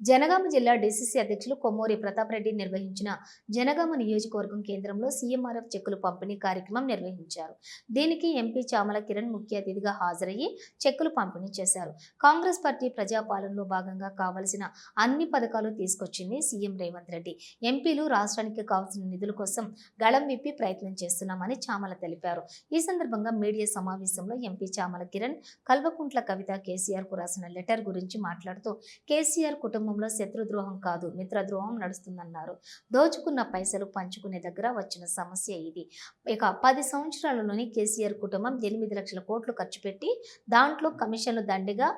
జనగామ జిల్లా డీసీసీ అధ్యక్షులు కొమ్మూరి ప్రతాప్ రెడ్డి నిర్వహించిన జనగామ నియోజకవర్గం కేంద్రంలో సీఎంఆర్ఎఫ్ చెక్కులు పంపిణీ కార్యక్రమం నిర్వహించారు. దీనికి ఎంపీ చామల కిరణ్ ముఖ్య అతిథిగా హాజరయ్యి చెక్కులు పంపిణీ చేశారు. కాంగ్రెస్ పార్టీ ప్రజాపాలనలో భాగంగా కావలసిన అన్ని పథకాలు తీసుకొచ్చింది సీఎం రేవంత్ రెడ్డి. ఎంపీలు రాష్ట్రానికి కావాల్సిన నిధుల కోసం గళం విప్పి ప్రయత్నం చేస్తున్నామని చామల తెలిపారు. ఈ సందర్భంగా మీడియా సమావేశంలో ఎంపీ చామల కిరణ్ కల్వకుంట్ల కవిత కేసీఆర్కు రాసిన లెటర్ గురించి మాట్లాడుతూ కేసీఆర్ కుటుంబంలో శత్రుద్రోహం కాదు మిత్రద్రోహం నడుస్తుందన్నారు. దోచుకున్న పైసలు పంచుకునే దగ్గర వచ్చిన సమస్య ఇది. ఇక పది సంవత్సరాలలోని కేసీఆర్ కుటుంబం ఎనిమిది లక్షల కోట్లు ఖర్చు పెట్టి దాంట్లో కమిషన్లు దండిగా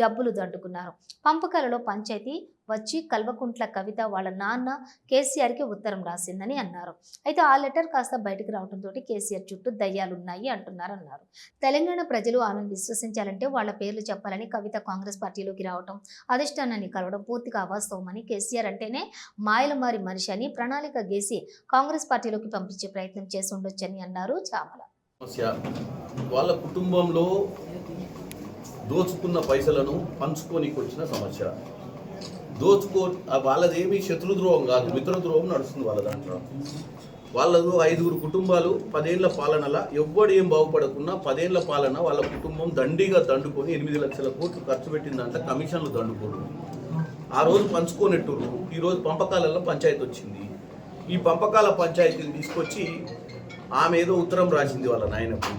డబ్బులు దండుకున్నారు. పంపకాలలో పంచాయతీ వచ్చి కల్వకుంట్ల కవిత వాళ్ళ నాన్న కేసీఆర్కి ఉత్తరం రాసిందని అన్నారు. అయితే ఆ లెటర్ కాస్త బయటకు రావడంతో కేసీఆర్ చుట్టూ దయ్యాలున్నాయి అంటున్నారు అన్నారు తెలంగాణ ప్రజలు ఆమెను విశ్వసించాలంటే వాళ్ళ పేర్లు చెప్పాలని కవిత కాంగ్రెస్ పార్టీలోకి రావడం అధిష్టానాన్ని కలవడం పూర్తిగా అవాస్తవమని కేసీఆర్ అంటేనే మాయలమారి మనిషి అని ప్రణాళిక గీసి కాంగ్రెస్ పార్టీలోకి పంపించే ప్రయత్నం చేసి ఉండొచ్చని అన్నారు చామల. సమస్య వాళ్ళ కుటుంబంలో దోచుకున్న పైసలను పంచుకోనికి వచ్చిన సమస్య. దోచుకో వాళ్ళదేమి శత్రుద్రోహం కాదు మిత్రద్రోహం నడుస్తుంది వాళ్ళ దాంట్లో. వాళ్ళలో ఐదుగురు కుటుంబాలు పదేళ్ళ పాలనల ఎవ్వడు ఏం బాగుపడకున్నా పదేళ్ళ పాలన వాళ్ళ కుటుంబం దండిగా దండుకొని ఎనిమిది లక్షల కోట్లు ఖర్చు పెట్టిన దాంట్లో కమిషన్లు దండుకోవడం ఆ రోజు పంచుకోనెట్టురు ఈరోజు పంపకాలలో పంచాయతీ వచ్చింది. ఈ పంపకాల పంచాయతీని తీసుకొచ్చి ఆమె ఏదో ఉత్తరం రాసింది వాళ్ళ నాయనకు.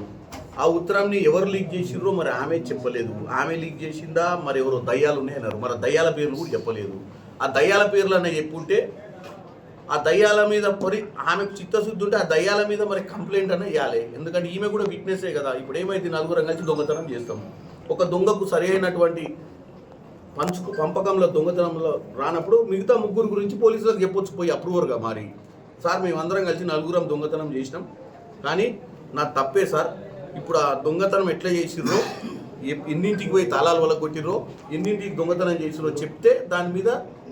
ఆ ఉత్తరాన్ని ఎవరు లీక్ చేసిర్రో మరి ఆమె చెప్పలేదు. ఆమె లీక్ చేసిందా? మరి ఎవరో దయ్యాలు ఉన్నాయన్నారు మరి దయ్యాల పేర్లు కూడా చెప్పలేదు. ఆ దయ్యాల పేర్లు అన్న చెప్పుంటే ఆ దయ్యాల మీద మరి ఆమెకు చిత్తశుద్ధి ఉంటే ఆ దయ్యాల మీద మరి కంప్లైంట్ అన్న ఇవ్వాలి ఎందుకంటే ఈమె కూడా విట్నెసే కదా. ఇప్పుడు ఏమైతే నలుగురం కలిసి దొంగతనం చేస్తాం. ఒక దొంగకు సరి అయినటువంటి పంచుకు పంపకంలో దొంగతనంలో రానప్పుడు మిగతా ముగ్గురు గురించి పోలీసులకు చెప్పొచ్చు పోయి అప్రూవర్గా మారి. సార్ మేమందరం కలిసి నలుగురం దొంగతనం చేసినాం. కానీ నా తప్పే సార్. ఇప్పుడు ఆ దొంగతనం ఎట్లా చేసిర్రో ఎన్నింటికి పోయి తాళాల వల్ల కొట్టిర్రో ఎన్నింటికి దొంగతనం చేసిరో చెప్తే దాని మీద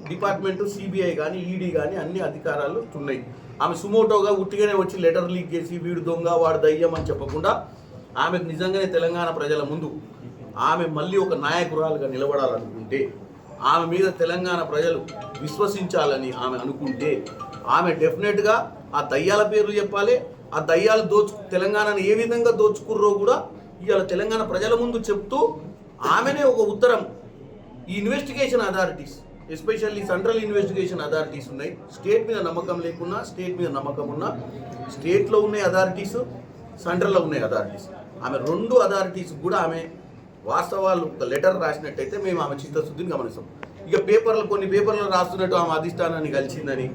డిపార్ట్మెంట్ సిబిఐ కానీ ఈడీ కానీ అన్ని అధికారాలు ఉన్నాయి ఆమె సుమోటోగా ఉట్టిగానే వచ్చి లెటర్ లీక్ చేసి వీడు దొంగ వాడు దయ్యం అని చెప్పకుండా ఆమెకు నిజంగానే తెలంగాణ ప్రజల ముందు ఆమె మళ్ళీ ఒక నాయకురాలుగా నిలబడాలనుకుంటే ఆమె మీద తెలంగాణ ప్రజలు విశ్వసించాలని ఆమె అనుకుంటే ఆమె డెఫినెట్గా ఆ దయ్యాల పేర్లు చెప్పాలి ఆ దయ్యాలు దోచు తెలంగాణను ఏ విధంగా దోచుకుర్రో కూడా ఇవాళ తెలంగాణ ప్రజల ముందు చెప్తూ ఆమెనే ఒక ఉత్తరం. ఈ investigation authorities especially central investigation authorities ఉన్నాయి. స్టేట్ మీద నమ్మకం లేకున్నా స్టేట్ మీద నమ్మకం ఉన్నా స్టేట్లో ఉన్నాయి అథారిటీస్ సెంట్రల్లో ఉన్నాయి అథారిటీస్ ఆమె రెండు అథారిటీస్ కూడా ఆమె వాస్తవాలు ఒక లెటర్ రాసినట్టయితే మేము ఆమె చిత్తశుద్ధిని గమనిస్తాం. ఇక పేపర్లు కొన్ని పేపర్లు రాస్తున్నట్టు ఆమె అధిష్టానాన్ని కలిసిందని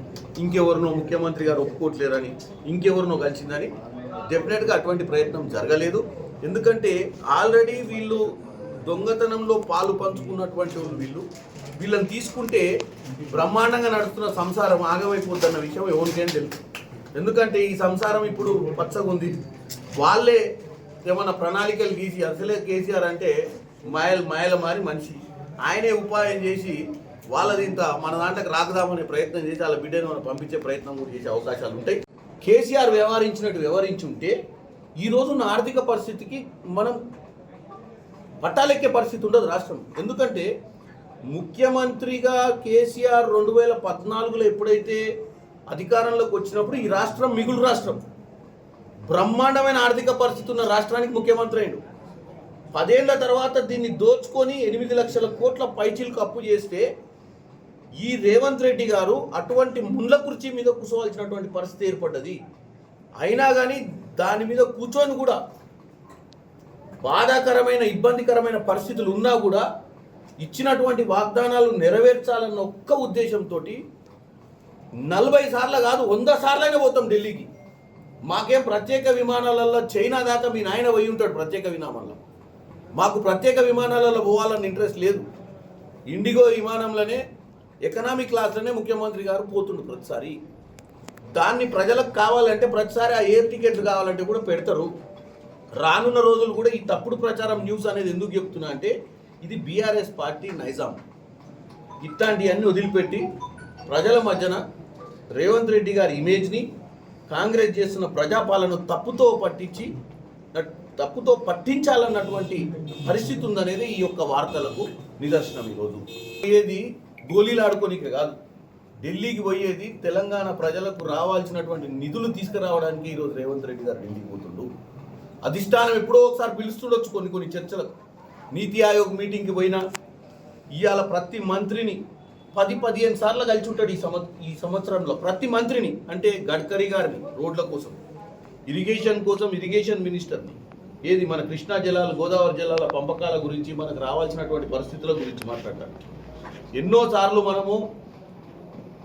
ఇంకెవరినో ముఖ్యమంత్రి గారు ఒప్పుకోవట్లేరని ఇంకెవరినో కలిసిందని డెఫినెట్గా అటువంటి ప్రయత్నం జరగలేదు. ఎందుకంటే ఆల్రెడీ వీళ్ళు దొంగతనంలో పాలు పంచుకున్నటువంటి వీళ్ళు. వీళ్ళని తీసుకుంటే బ్రహ్మాండంగా నడుస్తున్న సంసారం ఆగమైపోద్దన్న విషయం ఎవరికైనా తెలుసు. ఎందుకంటే ఈ సంసారం ఇప్పుడు పచ్చగుంది. వాళ్ళే ఏమన్నా ప్రణాళికలు గీసి అసలే కేసీఆర్ అంటే మాయలు మాయల మారి మనిషి. ఆయనే ఉపాయం చేసి వాళ్ళది ఇంత మన దాంట్లోకి రాకదామనే ప్రయత్నం చేసి వాళ్ళ బిడ్డను మనం పంపించే ప్రయత్నం కూడా చేసే అవకాశాలు ఉంటాయి. కేసీఆర్ వ్యవహరించినట్టు వ్యవహరించుంటే ఈ రోజున్న ఆర్థిక పరిస్థితికి మనం పట్టాలెక్కే పరిస్థితి ఉండదు రాష్ట్రం. ఎందుకంటే ముఖ్యమంత్రిగా కేసీఆర్ రెండు వేల పద్నాలుగులో ఎప్పుడైతే అధికారంలోకి వచ్చినప్పుడు ఈ రాష్ట్రం మిగులు రాష్ట్రం. బ్రహ్మాండమైన ఆర్థిక పరిస్థితి ఉన్న రాష్ట్రానికి ముఖ్యమంత్రి అయిండు పదేళ్ళ తర్వాత దీన్ని దోచుకొని ఎనిమిది లక్షల కోట్ల పైచీలకు అప్పు చేస్తే ఈ రేవంత్ రెడ్డి గారు అటువంటి ముండ్ల కుర్చీ మీద కూర్చోవాల్సినటువంటి పరిస్థితి ఏర్పడ్డది. అయినా కానీ దాని మీద కూర్చొని కూడా బాధాకరమైన ఇబ్బందికరమైన పరిస్థితులు ఉన్నా కూడా ఇచ్చినటువంటి వాగ్దానాలు నెరవేర్చాలన్న ఒక్క ఉద్దేశంతో నలభై సార్లు కాదు వంద సార్లైనా పోతాం ఢిల్లీకి. మాకేం ప్రత్యేక విమానాలలో చైనా దాకా మీ నాయన పోయి ఉంటాడు ప్రత్యేక విమానాల్లో మాకు ప్రత్యేక విమానాలలో పోవాలని ఇంట్రెస్ట్ లేదు. ఇండిగో విమానంలోనే ఎకనామిక్ క్లాస్లోనే ముఖ్యమంత్రి గారు పోతుండు ప్రతిసారి. దాన్ని ప్రజలకు కావాలంటే ప్రతిసారి ఆ ఎయిర్ టికెట్లు కావాలంటే కూడా పెడతారు. రానున్న రోజులు కూడా ఈ తప్పుడు ప్రచారం న్యూస్ అనేది ఎందుకు చెప్తున్నా అంటే ఇది బీఆర్ఎస్ పార్టీ నైజాం. ఇట్లాంటివన్నీ వదిలిపెట్టి ప్రజల మధ్యన రేవంత్ రెడ్డి గారి ఇమేజ్ని కాంగ్రెస్ చేస్తున్న ప్రజాపాలన తప్పుతో పట్టించి తప్పుతో పట్టించాలన్నటువంటి పరిస్థితి ఉందనేది ఈ యొక్క వార్తలకు నిదర్శనం ఈరోజు. ఏది గోళీలాడుకోనికే కాదు. ఢిల్లీకి పోయేది తెలంగాణ ప్రజలకు రావాల్సినటువంటి నిధులు తీసుకురావడానికి ఈరోజు రేవంత్ రెడ్డి గారు ఢిల్లీకి పోతుండు. అధిష్టానం ఎప్పుడో ఒకసారి పిలుస్తుండొచ్చు కొన్ని కొన్ని చర్చలకు. నీతి ఆయోగ్ మీటింగ్కి పోయినా ఇవాళ ప్రతి మంత్రిని పది పదిహేను సార్లు కలిసి ఉంటాడు ఈ సంవ ఈ సంవత్సరంలో ప్రతి మంత్రిని అంటే గడ్కరీ గారిని రోడ్ల కోసం. ఇరిగేషన్ కోసం ఇరిగేషన్ మినిస్టర్ని. ఏది మన కృష్ణా జలాలు గోదావరి జలాల పంపకాల గురించి మనకు రావాల్సినటువంటి పరిస్థితుల గురించి మాట్లాడతారు. ఎన్నోసార్లు మనము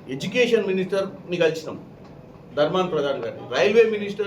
ఎడ్యుకేషన్ మినిస్టర్ని కలిసినాం. ధర్మాన్ ప్రధాన్ గారిని. Railway minister